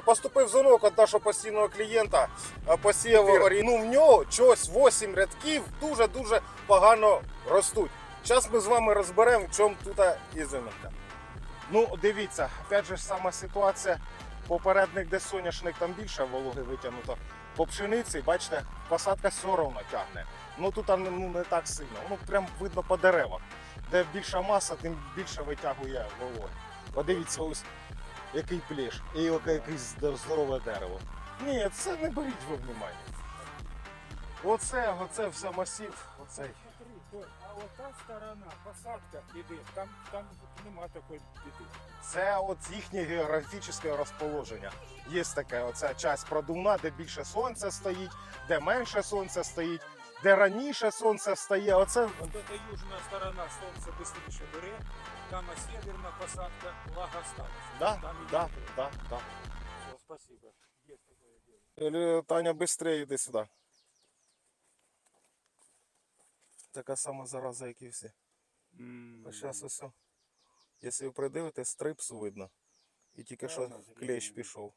Поступив дзвонок від нашого постійного клієнта, е, посіяв орі- ну в нього щось 8 рядків дуже-дуже погано ростуть. Зараз ми з вами розберемо, в чому тут ізюминка. Ну, дивіться, опять же сама ситуація. Попередник, де соняшник, там більше вологи витягнуто. По пшениці, бачите, посадка все одно тягне. Ну тут ну, не так сильно. Ну прям видно по деревах. Де більша маса, тим більше витягує вологи. Подивіться, ось який плеш і яке- якесь зд- здорове дерево. Ні, це не беріть ви внимання. Оце, оце все масив, оцей. Смотри, а вот та сторона, посадка іде, там, там нема такої біди. Це от їхнє географічне розположення. Є таке, оця часть продувна, де більше сонця стоїть, де менше сонця стоїть, де раніше сонце встає. Оце Вот эта южная сторона солнце быстрее бере, там а северная посадка влага осталась. да, Там да, иди. да, да. Всё, спасибо. Есть такое дело. Еле, Таня, швидше йди сюди. Така сама зараза, як і всі. А зараз ось. о. Якщо ви придивитесь, стрипсу видно. І тільки що Правильно, клещ зрозуміло. пішов.